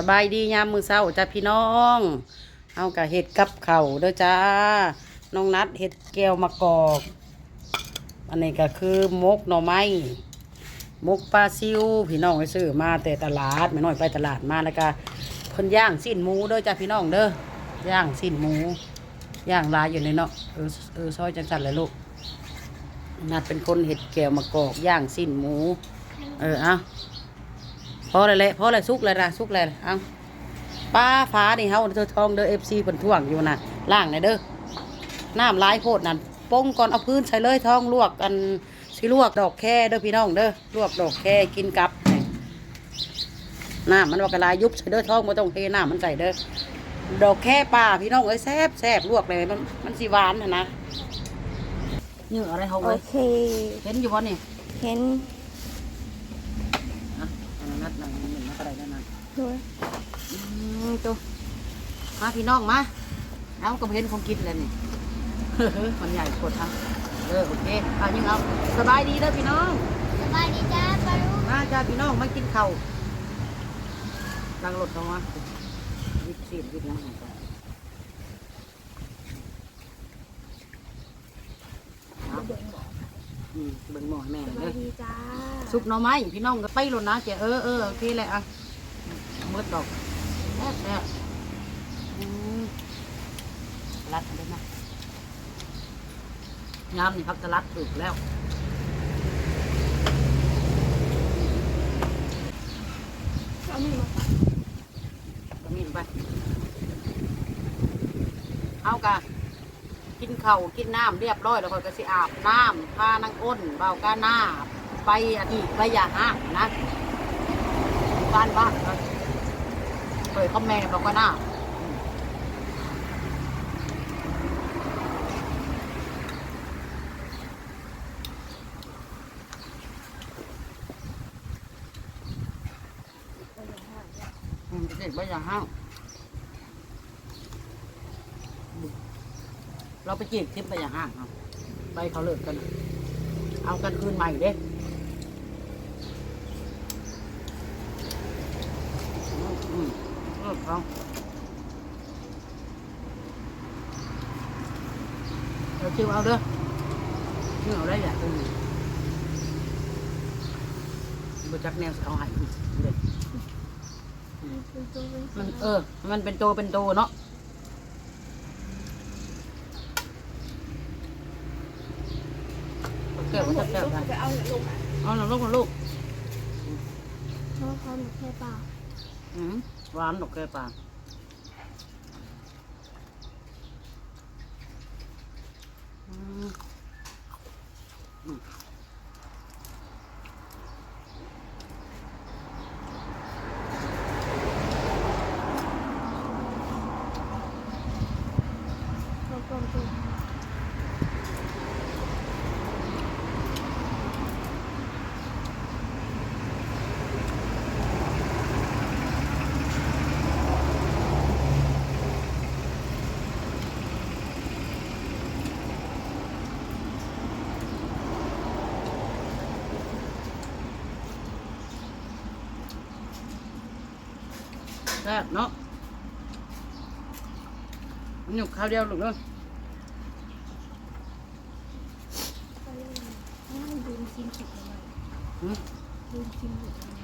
สบายดียามมือเช้าจ้าพี่น้องเอากะเห็ดกับเข่าเด้อจ้าน้องนัดเห็ดแก้วมะกอกอันนี้ก็คือมกหน่อไม้มกปลาซิวพี่น้องไปซื้อมาแต่ตลาดไม่น้อยไปตลาดมาแล้วก็เพิ่นย่างสิ้นหมูเด้อจ้าพี่น้องเด้อย่างสิ้นหมูย่างลายอยู่ในเนาะเออเออซอยจังสันเลยลูกนัดเป็นคนเห็ดแก้วมะกอกย่างสิ้นหมู เออเอา พอเลยแหละพอเลยสุกเลยนะสุกเลยเอาป้าฟ้านี่เฮาเธอทองเด้อเอฟซีเพิ่นท่วงอยู่นะล่างหน่อยเด้อน้ำลายโพดนั่นป้งก่อนเอาพื้นใส่เลยท้องลวกกันสิลวกดอกแค่เด้อพี่น้องเด้อลวกดอกแค่กินกับนี่น้ำมันว่ากระลายยุบใส่เด้อท้องบ่ต้องเทน้ำมันใส่เด้อดอกแค่ป่าพี่น้องเอ้ยแซ่บแซ่บลวกเลยมันมันสิหวานนะนะเนื้ออะไรเขาโอเอ้ยเคเห็นอยู่บ่นี่เห็น อะอันนั้นนัดนั่งหนึ่งนัดอะไรนั่ นนะด้วยอืมตัวมาพี่น้องมาเอากระเพนของกินเลยนี่ มันใหญ่กดทำเออโอเคอะยังเอาสบายดีเด้อพี่น้อง สบายดีจ้าปารุมาจ้าพี่น้องมากินข้าวลังรถเข้ามาวิดสีดวิดน้ำของกันเอาอืมเบิ่งหม้อให้แม่สเลยบาเด้ยอดีจ้า ซุปหน่อไม้พี่น้องก็ไปรถนะเจ้าเออเออโอเคเลยอะห มืดดอกแซ่บแซ่บอืมรัดเลยนะยามนี่พักจะรัดถูกแล้วเอาหนึ่งมาฝากก็มีลงไปเอากะกินข้าวกินน้ำเรียบร้อยแล้วก็ก็สิอาบน้ำพานางอ้นเบากาหน้า ไปอันนี้ไปอย่าห้างนะบ้านบ้านก็ เคยคอมแม่เบากาน้าเด็กไปอยางห้างเราไปจีบทิปไปอย่างห้างครับไปเขาเลิกกัน เอากันคืนใหม่เด้อืมอืม เลิกเขาเราชิวเอาเด้อชิวเอาได้อย่างอื่นบจักแนวสิเอาใหายเด็กมันเออ มันเป็นโตเป็นโตเนาะเก็บไว้เก็บไว้ไปเอาหนูลงอะเอาหนูลูกลูกเพราเขาหนูแค่ปล่าอืม หวานดอกแกป่าอืมอืมเราปลอม ซ่บเนาะมันอยู่ข้าวเดียวลูกเนาะไปเลยให้ดูชิ้นสุดเลยอืมดูชิ้นสุดเลย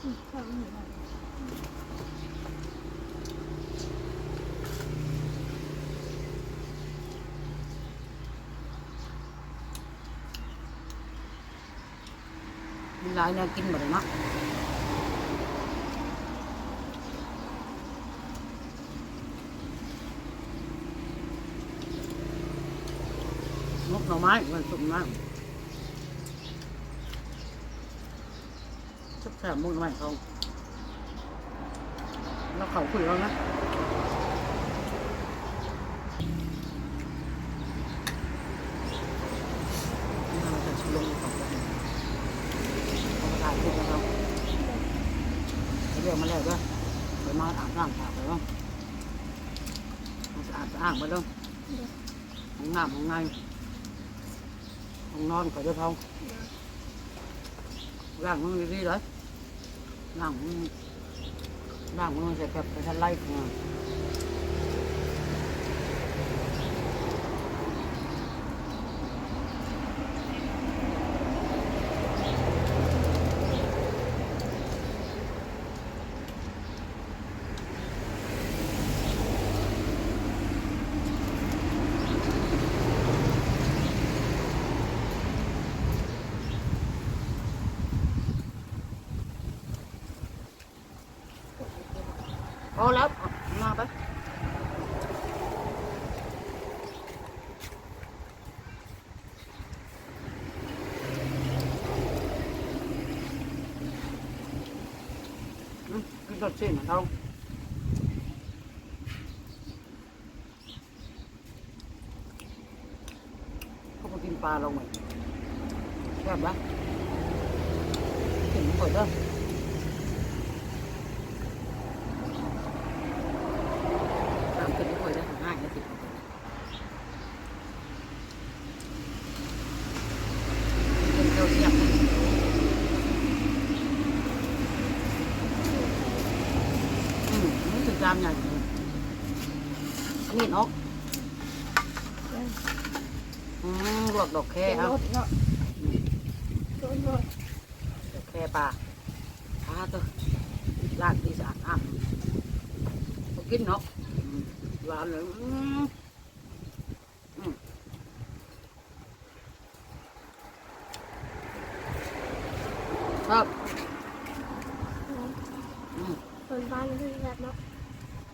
อืมข้าวหนูหน่อยมีหลายแนวกินหมดเลยเนาะ มกหน่อไม้มันสุกมากสักแสบมุกหน่อไม้เขาแล้วเขาคุยแล้วนะนี่เราจะชิลงเขาไปเขามาถ่ายรูปกับเราไปเรียกมาแล้วด้วยไปมาอาบน้ำอาบไปบ้างมันสะอาดสะอาดไปแล้วห้องน้ำห้องในห้องนอนก็จะพองร่างมันดีๆเลยเล่างมือล่างมือใส่แบบไปทันไล่ของมันพอแล้วเอามาไป อืมกินรสชิ้นนะเราเขาก็ กินปลาเราเหมือนแบบละกินหมดแล้ว ตามขึ้นไม่ค่อยได้ง่ายนะสิเป็นเจ้าเสียบอืมนี่ถึง จามใหญ่เลยอันนี้นกอืมลวกดอกแค่เอาดอกแค่ปลาปลาตัวลากดีสะอาดอะกินนกหวานเลยอืมอืมครับอืม คนบ้านที่แบบเนาะ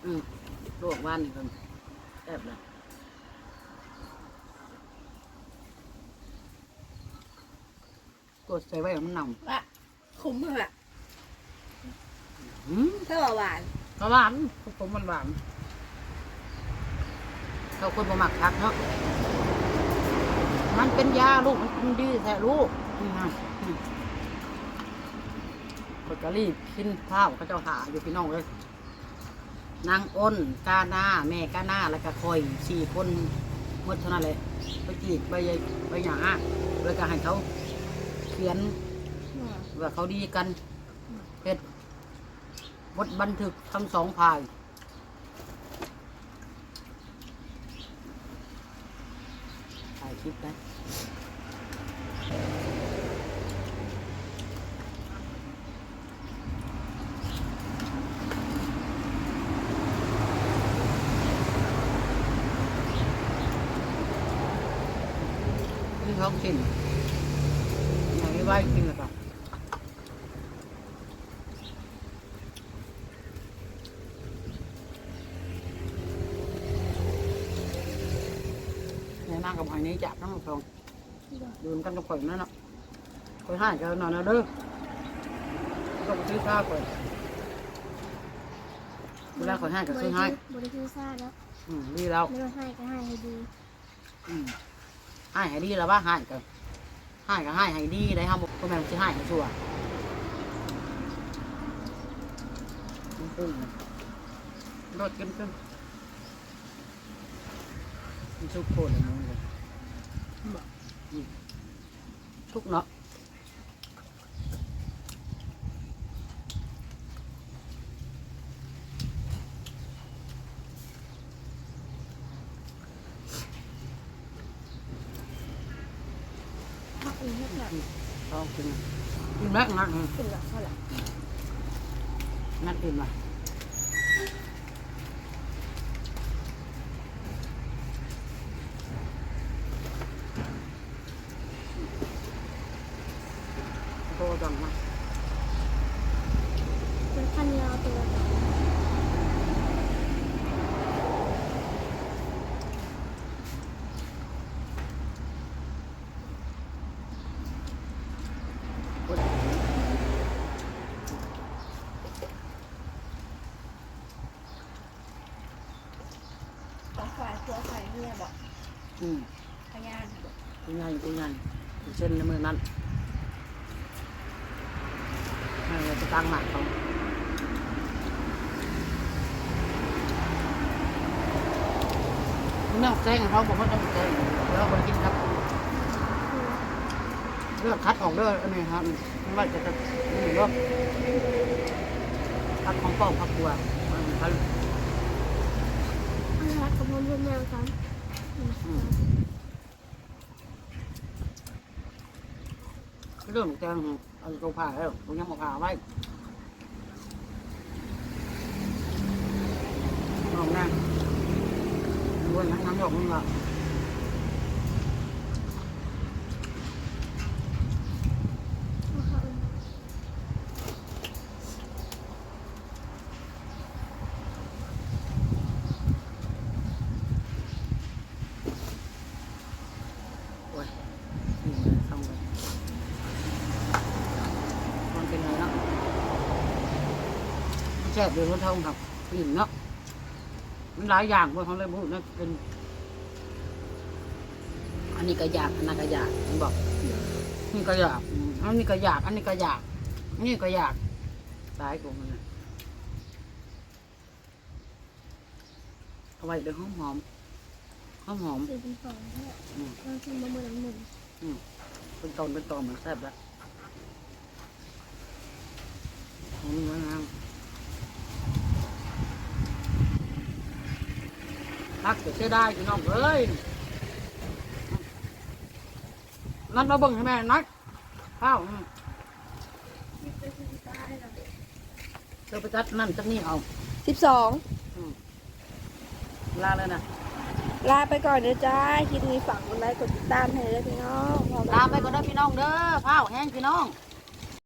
อืมลวกบ้านนี่เพิ่นแซ่บเลยกดใส่ไว้ให้มันหนว่าคุ้มเหรอำอืมถ้าว่าหวานก็หวานผมมันหวานเขาคนบ่มักพักเนาะมันเป็นยาลูกมันดีแท้ลูกนี่นะอืมกดกะรีบกินข้าวเขาเจ้าหาอยู่พี่น้องเลย นางอ้นกาหน้าแม่กาหน้าแล้วก็คอยสี่คนหมดเท่านั้นเลยไปจีบไปยายไปหยาแล้วก็ให้เขาเขียนว่าเขาดีกันเพชรบทบันทึกทั้งสองฝ่ายถ่ายคลิปได้ องถิ่นไหนไหว้กินแล้วก็เนี่ยนั่งกับหอยนี้จับทั้งสองดูกันกับข่อยนั่นเนาะข่อยให้กันหน่อยนะเด้อก็ไปซื้อข้าวก่อนเวลาข่อยให้ก็ซื้อให้บริคือซ่าแล้วอืมดีแล้วไม่ต้องให้ก็ให้ให้ดีอืม ให้ให้ดีแล้วว่าให้ก็ให้ก็ให้ให้ดีได้ครับก็แม่นสิให้ให้ชัวมันปรุงเลยรสกันขึ้นมันชุกโคตรเลยมึงเลยทุกเนาะ พักอีกนิดหน่อยลองกินกินแม็กนัดขึ้นหลักเท่าไหร่นัดกินมาโตจังนะเป็นขั้นยาวตัว ของ ฝ่ายตัวฝ่ายเนี่ยบอกอืมพยานตัวใหญ่ตัวใหญ่ตัวเส้นในมือนั้นให้เราจะตั้งหนักเขาไม่ต้องแจ้งเขาบอกว่าต้องแจ้งแล้วคนกินครับเลือกคัดออกเด้ออันนี้ครับไม่ว่าจะจะนี่เนาะผักของปอกผักบัวมันเขาอัน รักกับพ่อแม่กันเรื่องแกงเอาตัวผ่าแล้วผมยังมาผ่าไว้ลองนั่งดูนั่งน้ำหยกมึงละ โอ้ย มันเป็นไงเนาะแซ่บเลยคนเท่าครับปิ่นเนาะมันหลายอย่างพวกเขาเลยพูดนะเป็นอันนี้ก็อยากอันนั้นก็อยากมันบอกนี่ก็อยากอันนี้ก็อยากอันนี้ก็อยากอันนี้ก็อยากหลายกว่มันะเอาไว้เลยหอมหอมหอมหอมสี่เป็นสองแค่ๆอืมเราชิมมาเมื่อหนึ่ง เป็นตอนเป็นตอนมันแซ่บแล้วหอมงามรักจะเสียได้พี่น้องเอ้ยนัดมาเบิ่งให้แม่นัดข้าวอืมเธอไปจัดนั่นจัดนี่เอาสิบสองลาเลยนะ ลาไปก่อนนะจ้าคลิปนี้ฝากกดไลค์กดติดตามให้เลยพี่น้อง ลาไปก็ได้อพี่น้องเด้อข้าวแห้งพี่น้อง